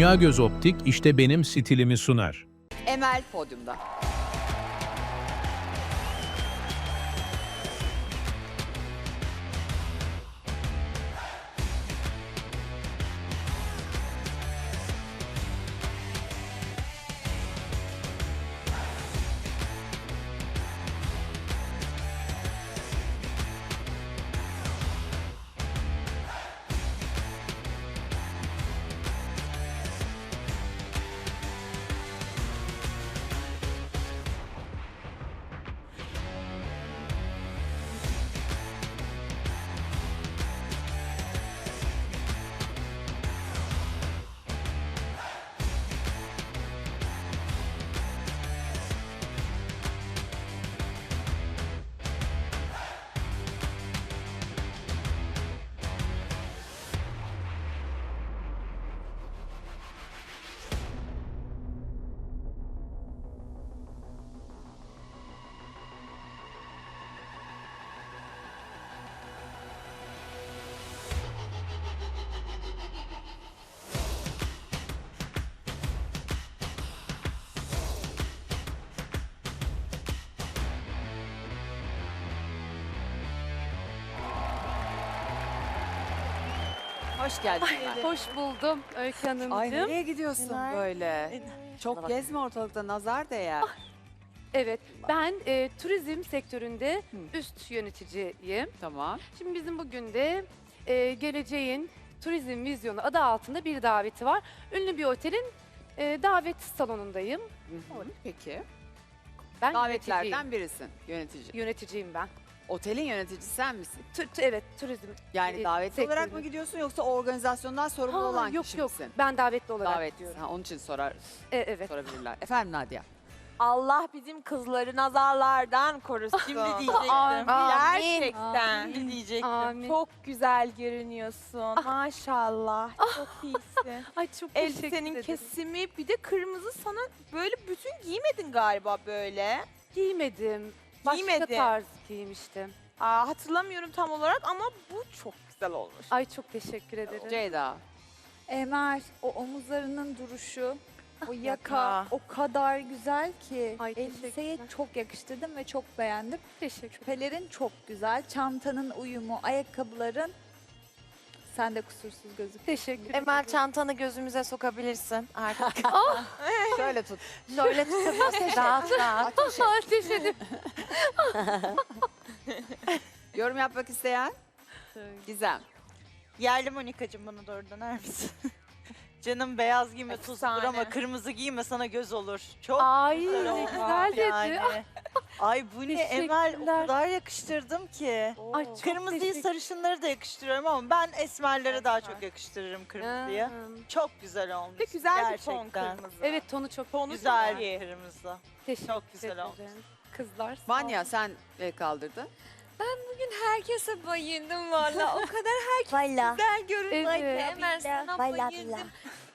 Dünya Göz Optik işte benim stilimi sunar. Emel podyumda. Hoş geldin. Hoş buldum Öykü Hanımcığım. Ay nereye gidiyorsun Günaydın. böyle? Çok gezme ortalıkta nazar değer. Evet, ben e, turizm sektöründe Hı. üst yöneticiyim. Tamam. Şimdi bizim bugün de e, geleceğin turizm vizyonu adı altında bir daveti var. Ünlü bir otelin e, davet salonundayım. Hı hı. Peki. Ben Davetlerden birisin yönetici. yöneticiyim. Yöneticiyim ben. Otelin yöneticisi sen misin? Tu- tu- evet, turizm. Yani e, davetli olarak mı gidiyorsun yoksa organizasyondan sorumlu Ha, olan yok kişi yok, misin? ben davetli olarak Davetli. gidiyorum. Ha, onun için sorar, E, evet. sorabilirler. Efendim Nadia. Allah bizim kızları nazarlardan korusun. Şimdi diyecektim. Amin. Gerçekten. Amin. diyecektim. Amin. Çok güzel görünüyorsun. Maşallah. Çok iyisin. Ay çok teşekkür Elbisenin ederim. kesimi bir de kırmızı sana böyle bütün giymedin galiba böyle. Giymedim. Başka Giymedin. tarz giymiştim. Aa, hatırlamıyorum tam olarak ama bu çok güzel olmuş. Ay çok teşekkür ederim. Ceyda. Emel, o omuzlarının duruşu, o yaka Yaka. o kadar güzel ki. Ay, Elbiseye teşekkürler. çok yakıştırdım ve çok beğendim. Teşekkür Küpelerin çok güzel, çantanın uyumu, ayakkabıların sen de kusursuz gözüküyorsun. Teşekkür Emel çantanı gözümüze sokabilirsin artık. Şöyle tut. Şöyle tutabilirsin rahat rahat. Ateş et. Ateş edip Yorum yapmak isteyen? Gizem. Yerli Monikacığım bana doğru döner misin? Canım beyaz giyme Efsane. ama kırmızı giyme sana göz olur. Çok Ay güzel ne olmuş güzel dedi. yani. Ay bu ne Emel o Teşekkürler. kadar yakıştırdım ki. Ay çok Kırmızıyı teşekkür- sarışınları da yakıştırıyorum ama ben esmerlere daha çok yakıştırırım kırmızıyı. Hmm. Çok güzel olmuş. De güzel bir ton Gerçekten. kırmızı. Evet tonu çok Tonu Güzel çok iyi. bir kırmızı. Teşekkür çok güzel ederim. olmuş. Kızlar sağ Vanya olun. sen el kaldırdın. Herkese bayıldım valla. O kadar Valla. güzel görünüyor ki. Evet. Emel sana Valla bayıldım. billah.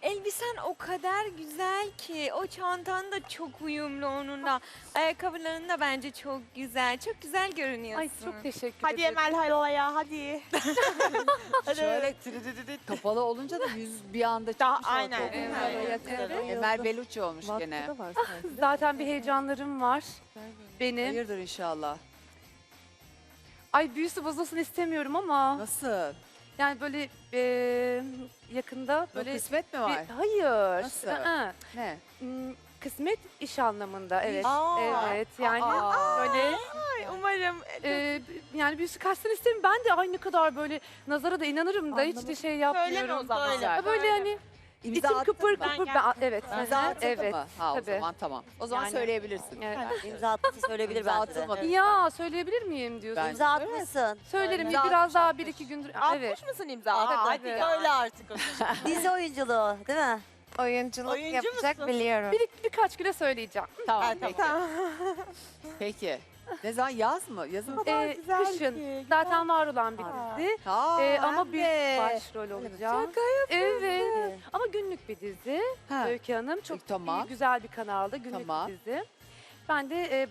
Elbisen o kadar güzel ki. O çantan da çok uyumlu onunla. Ayakkabıların da bence çok güzel. Çok güzel görünüyorsun. Ay çok teşekkür Hadi ederim. Emel halaya hadi. hadi. Şöyle tridididid kapalı olunca da yüz bir anda çıkmış Daha ortaya. aynen. Evet. Evet. Emel Belucci olmuş gene. Zaten bir heyecanlarım var. Benim. Hayırdır inşallah. Ay büyüsü bozulsun istemiyorum ama Nasıl? yani böyle e, yakında Böyle böyle kısmet mi bir- var? hayır. Nasıl? Aa, Ne? hmm, kısmet iş anlamında evet. Aa. evet yani Aa. böyle Ay, umarım. e, yani büyüsü kaçsın isterim. Ben de ay ne kadar böyle nazara da inanırım da hiç de Anlamadım. şey yapmıyorum. Söyleme o zaman. Söyle. Ya Böyle hani İmza içim attın kıpır mı? Kıpır. Ben, evet. İmza atıldı evet. mı? Ha o tabii. zaman tamam. O zaman Yani- söyleyebilirsin. Evet. İmza attı söyleyebilir İmza bence. atılmadı. Ya söyleyebilir miyim diyorsun? Ben- İmza atmışsın. Söylerim İmza biraz atmış, daha bir iki gündür. Atmış Evet. mısın imza? Aa, hadi Evet. söyle artık. Dizi oyunculuğu değil mi? Oyunculuk Oyuncu yapacak musun? biliyorum. Bir, birkaç güne söyleyeceğim. Tamam peki. Tamam. Peki. Ne zaman yaz mı? Yazın mı? Ee, güzel kışın. ki, Zaten var olan bir Aa. dizi. Ha, Ee, ama hem bir de. başrol olacağım. Evet. Ama günlük bir dizi. Ha. Öykü Hanım çok E, tamam. iyi, güzel bir kanalda günlük Tamam. bir dizi. Ben de e,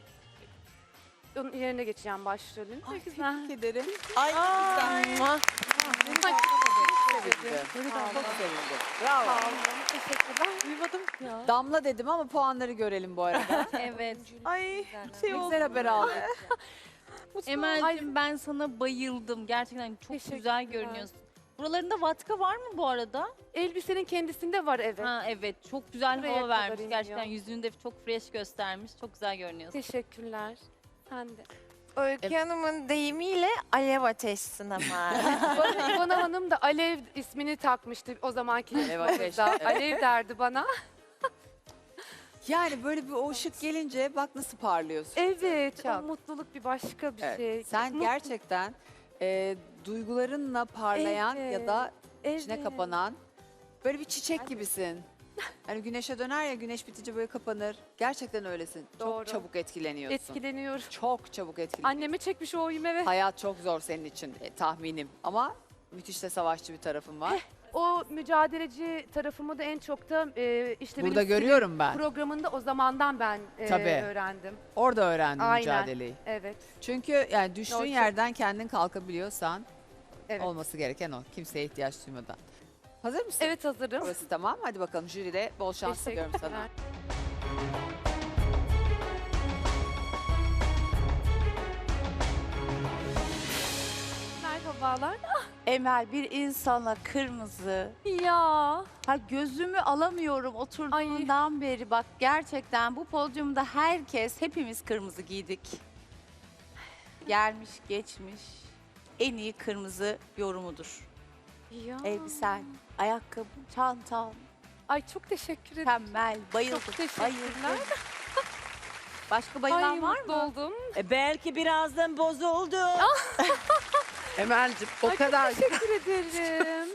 onun yerine geçeceğim başrolün. Ay, Çok güzel. tebrik ederim. Ay ne güzel. Mua. Çok sevindim. Bravo. Sağ olun. Teşekkürler. Duymadım. Damla dedim ama puanları görelim bu arada. Evet. Ay şey oldu. güzel haber aldık. Emel'cim ben sana bayıldım. Gerçekten çok güzel görünüyorsun. Buralarında vatka var mı bu arada? Elbisenin kendisinde var evet. Ha evet. Çok güzel Buraya hava kadar vermiş. iniyor. Gerçekten yüzünü de çok fresh göstermiş. Çok güzel görünüyorsun. Teşekkürler. Sen de. Öykü Hanım'ın deyimiyle alev ateşsin ama. Bana, İvana Hanım da Alev ismini takmıştı o zamanki Alev Ateş, evet. Alev derdi bana. Yani böyle bir o ışık gelince bak nasıl parlıyorsun. Evet, Çok. o mutluluk bir başka bir Evet. şey. Sen Mutlu- gerçekten e, duygularınla parlayan ya da içine Evet. kapanan böyle bir çiçek gibisin. Hani güneşe döner ya güneş bitince böyle kapanır. Gerçekten öylesin. Doğru. Çok çabuk etkileniyorsun. Etkileniyorum. Çok çabuk etkileniyorsun. Anneme çekmiş o eve. Hayat çok zor senin için e, tahminim ama müthiş de savaşçı bir tarafın var. O mücadeleci tarafımı da en çok da e, işte Burada benim görüyorum ben. programında o zamandan ben e, Tabii. öğrendim. Orada öğrendim Aynen. mücadeleyi. Evet. Çünkü yani düştüğün çok- yerden kendin kalkabiliyorsan Evet. olması gereken o. Kimseye ihtiyaç duymadan. Hazır mısın? Evet hazırım. Burası tamam. Hadi bakalım jüride bol şans diliyorum sana. Merhabalar. Emel bir insana kırmızı. Ya. Ha gözümü alamıyorum oturduğundan beri. Bak gerçekten bu podyumda herkes hepimiz kırmızı giydik. Gelmiş geçmiş en iyi kırmızı yorumudur. Ya. Elbisen, ayakkabın, çantan, Ay çok teşekkür ederim. mükemmel. Bayıldım. Çok teşekkürler. bayıldım. Başka Ay bayılan var mutlu mı? oldum. E, belki birazdan bozuldu. Emel'cim o Ay, kadar çok teşekkür ederim.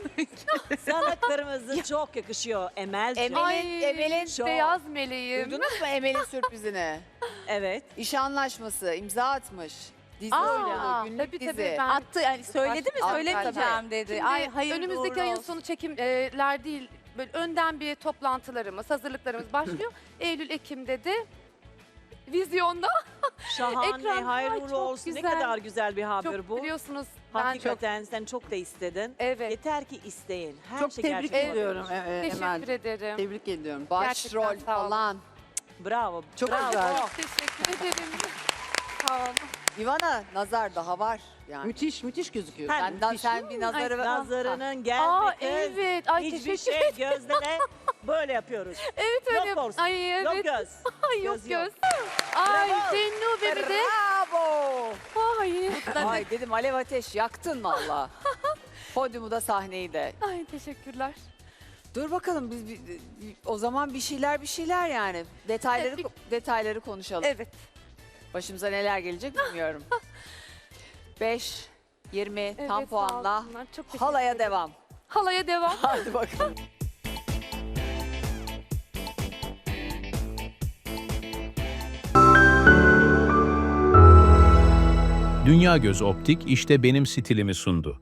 Sana kırmızı çok yakışıyor Emel'ciğim. Emel- Ay Emel'in şov. beyaz meleğim. Duydunuz mu Emel'in sürprizini? Evet. İş anlaşması imza atmış. Dizi Aa, oynuyor, günlük Tabii dizi. tabii ben Attı yani söyledi mi Attı, söylemeyeceğim dedi. Şimdi Ay hayırlı önümüzdeki ayın olsun. sonu çekimler değil. Böyle önden bir toplantılarımız, hazırlıklarımız başlıyor. Eylül Ekim'de de vizyonda Şahane, Ekran- hayırlı Ay, çok olsun. Ne güzel. kadar güzel bir haber çok bu. biliyorsunuz ben çok Hakikaten sen çok da istedin. evet Yeter ki isteyin. Her Çok şey tebrik gerçekten- ediyorum e- e, teşekkür Emel. ederim. Tebrik ediyorum. Gerçekten Başrol sağ olun. falan. Bravo. Çok bravo. güzel. Teşekkür ederim. Sağ olun. Ivana nazar daha var yani. Müthiş müthiş gözüküyor. Ha, Sen, da, sen bir nazarı ver. Nazarının geldi Aa kız. evet. Ay Hiçbir teşekkür şey gözlere böyle yapıyoruz. Evet öyle. Yok olsun. Ay evet. Yok göz. Ay yok göz göz. Ay Bravo. Cennu bebe de. Bravo. Ay. Ay dedim Alev Ateş yaktın valla. Podyumu da sahneyi de. Ay teşekkürler. Dur bakalım biz bir- bir- o zaman bir şeyler bir şeyler yani. Detayları Evet, detayları konuşalım. Evet. Başımıza neler gelecek bilmiyorum. 5 20 evet tam sağ puanla olsunlar. Çok teşekkür halaya ederim. devam. Halaya devam. Hadi bakalım. Dünya Göz Optik işte benim stilimi sundu.